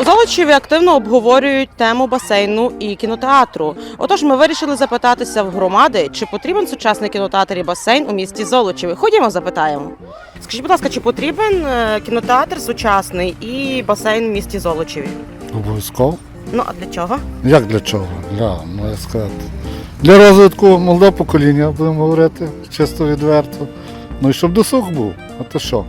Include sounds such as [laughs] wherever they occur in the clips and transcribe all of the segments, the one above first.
У Золочеві активно обговорюють тему басейну і кінотеатру. Отож, ми вирішили запитатися в громади, чи потрібен сучасний кінотеатр і басейн у місті Золочеві. Ходімо, запитаємо. Скажіть, будь ласка, чи потрібен е, кінотеатр сучасний і басейн в місті Золочеві? Обов'язково. Ну а для чого? Як для чого? Для, ну як сказати. Для розвитку молодого покоління, будемо говорити, чисто відверто. Ну і щоб досуг був. А то що?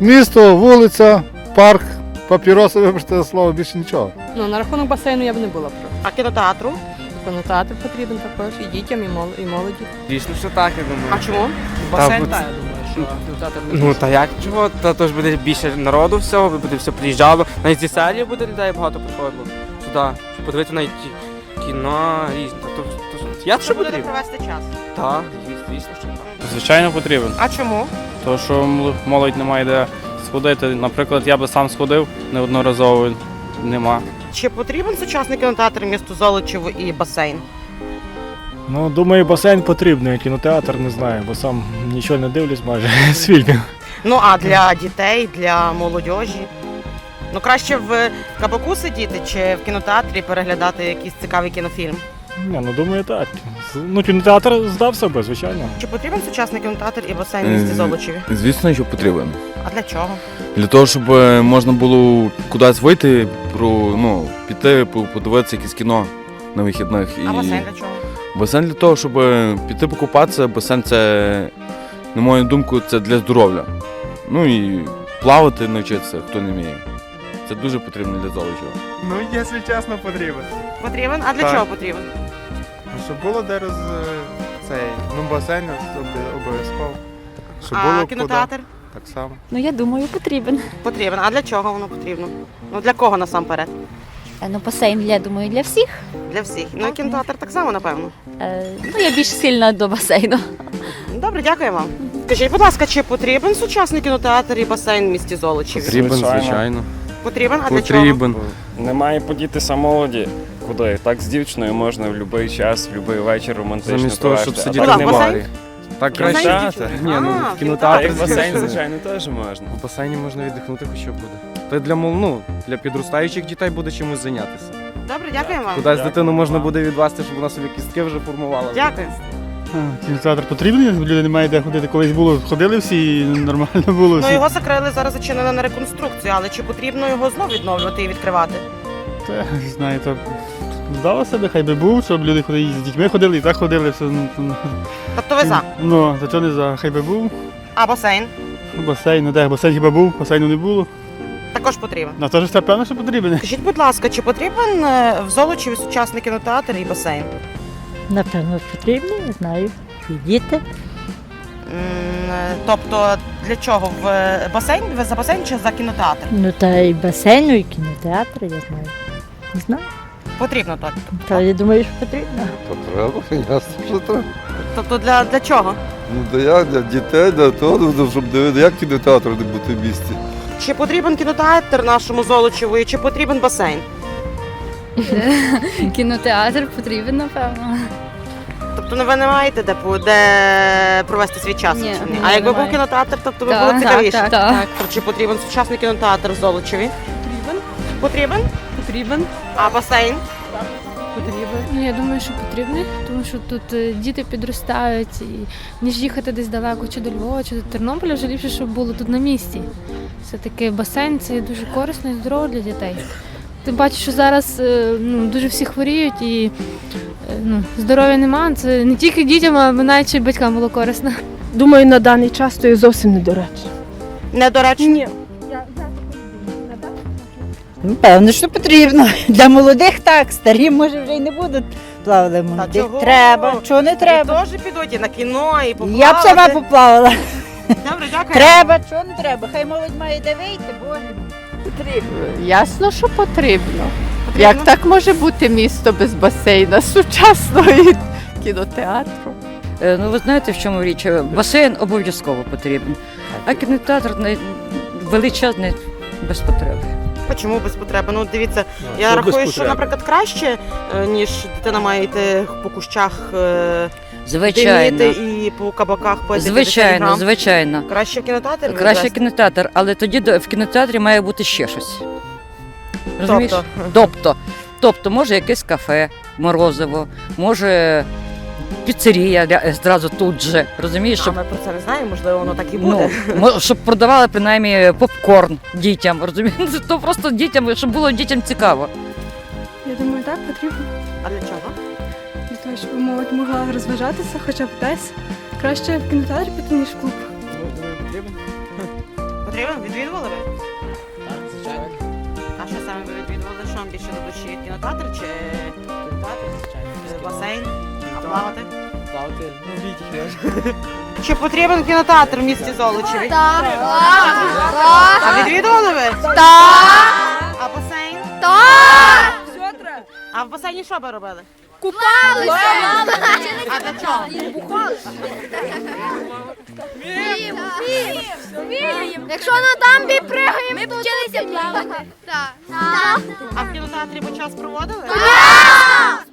Місто, вулиця, парк, папіроси, вибачте за слово, більше нічого. Ну, на рахунок басейну я б не була проти. А кінотеатру? Кінотеатр потрібен також і дітям, і мол- і молоді. Звісно, що так, я думаю. А чому? Басейн, бо так, це- я думаю, що кінотеатр не Ну та як чого? Та то ж буде більше народу всього, буде все приїжджало. Навіть зі селі буде людей багато приходило сюди. щоб Подивитися навіть ті- кіно різні. Та то, то, то, я що буде потрібно? провести час. Так, звісно, звісно, що так. Звичайно, потрібен. А чому? Тому що молодь не має де сходити. Наприклад, я би сам сходив неодноразово, нема. Чи потрібен сучасний кінотеатр місту Золочеву і басейн? Ну, думаю, басейн потрібний, кінотеатр не знаю, бо сам нічого не дивлюсь майже [laughs] з фільмів. Ну а для дітей, для молодіжі. Ну краще в кабаку сидіти чи в кінотеатрі переглядати якийсь цікавий кінофільм. Ні, ну думаю, так. Ну, кінотеатр здався би, звичайно. Чи потрібен сучасний кінотеатр і басейн в місті Е, Золочеві? Звісно, що потрібен. А для чого? Для того, щоб е, можна було кудись вийти, про, ну, піти, по- подивитися якесь кіно на вихідних. А басейн для чого? басейн для того, щоб е, піти покупатися, басейн це, на мою думку, це для здоров'я. Ну і плавати навчитися, хто не вміє. Це дуже потрібно для Золочева. Ну, якщо чесно, потрібен. Потрібен? А для Так. чого потрібен? Щоб було де роз... цей, ну, басейн обов'язково. Щоб а було кінотеатр? куди. Так само. Ну, я думаю, потрібен. Потрібен. А для чого воно потрібно? Ну для кого насамперед? Е, Ну, басейн, я думаю, для всіх. Для всіх. Ну і кінотеатр так само, напевно. Е, Ну, я більш сильна до басейну. Добре, дякую вам. Скажіть, будь ласка, чи потрібен сучасний кінотеатр і басейн в місті Золочеві? Потрібен, Звичайно. Потрібен? А для чого? Потрібен. Немає подітися молоді. Куди? Так з дівчиною можна в будь-який час, в будь-який вечір романтично Замість того, щоб провести. сидіти А так в басейн? Так краще. Ні, ну, А, в кінотеатр, як басейн, звичайно, теж можна. У басейні можна віддихнути хоча б буде. Та для мол- ну, для підростаючих дітей буде чимось зайнятися. Добре, дякую вам. Кудись дитину можна буде відвести, щоб вона собі кістки вже формувала. Дякую. Кінотеатр потрібний, люди не мають де ходити. Колись було, ходили всі і нормально було. Ну його закрили зараз зачинено на реконструкцію, але чи потрібно його знов відновлювати і відкривати? Та, знаєте, здалося би, хай би був, щоб люди ходили, з дітьми ходили, і так ходили. Все, ну, ну, Тобто ви за. ну, за чого не за, хай би був. А басейн Ну, Басейн, ну де, басейн хіба був, басейну не було. також потрібен. Ну, теж все певно, що потрібен. Скажіть, будь ласка, чи потрібен е, в Золочеві сучасний кінотеатр і басейн? Напевно, потрібно, не знаю. І діти. М, е, Тобто для чого? В е, басейн? Ви за басейн чи за кінотеатр? Ну та і басейну, і кінотеатр, я знаю. Не знаю. Потрібно так. Та я думаю, що потрібно. То треба, ясно, що треба. Тобто для, для чого? Ну, то як для дітей, для того, щоб дивити, як кінотеатр не бути в місті. Чи потрібен кінотеатр нашому Золочеву і чи потрібен басейн? [laughs] Кінотеатр потрібен, напевно. Тобто ну, ви не маєте де, по- де провести свій час? Ні, чи ні? ні, А якби був кінотеатр, тобто ви Так, було так, цікавіше? так, так. Тобто, Чи потрібен сучасний кінотеатр в Золочеві? Потрібен? Потрібен? Потрібен. А басейн? Потрібен. Ну, я думаю, що потрібний, тому що тут е, діти підростають, і ніж їхати десь далеко, чи до Львова, чи до Тернополя, вже ліпше, щоб було тут на місці. Все-таки басейн це дуже корисно і здорово для дітей. Тим паче, що зараз е, ну, дуже всі хворіють і е, ну, здоров'я немає. Це не тільки дітям, а навіть і батькам було корисно. Думаю, на даний час то є зовсім недоречно. Недоречно? Ні. Ну, Певно, що потрібно. Для молодих так, старі, може, вже й не будуть плавати. Молодих чого? треба. Чого не треба? Теж підуть і на кіно і поплавати. Я б сама поплавала. Добре, дякую. Треба, чого не треба. Хай молодь має де вийти, боже. Ясно, що потрібно. Потрібно? Як так може бути місто без басейна сучасного і кінотеатру? Ну, ви знаєте, в чому річ? Басейн обов'язково потрібен. А кінотеатр величезний без потреби. Чому без потреби? Ну дивіться, я рахую, що, наприклад, краще, е, ніж дитина має йти по кущах е, диміти і по кабаках 50 Звичайно, грам. звичайно. Краще в кінотеатр Краще відвести? кінотеатр, але тоді до- в кінотеатрі має бути ще щось. Розумієш? Тобто? Тобто, тобто, може якесь кафе, морозиво, може піцерія ря- зразу тут же. Розумієш, А щоб, ми про це не знаємо, можливо, воно так і буде. ну, мо- щоб продавали принаймні попкорн дітям. Розумієш? [laughs] То просто дітям, щоб було дітям цікаво. Я думаю, так потрібно. А для чого? Щоб молодь могла розважатися хоча б десь. Краще в кінотеатр піти, ніж в клуб. Потрібен? Відвідували ви? Так, звичайно. А що саме ви відвідували? Що вам більше до душі? Кінотеатр чи кінотеатр? Басейн? А плавати? Плавати, ну літні. Чи потрібен кінотеатр в місті Золочеві? Так. А відвідували ви? Так. А басейн? Так. А в басейні що ви робили? Купалися. А чого? Якщо на дамбі пригаємо, ми вчилися плавати. Так. А в кінотеатрі ви час проводили? Так.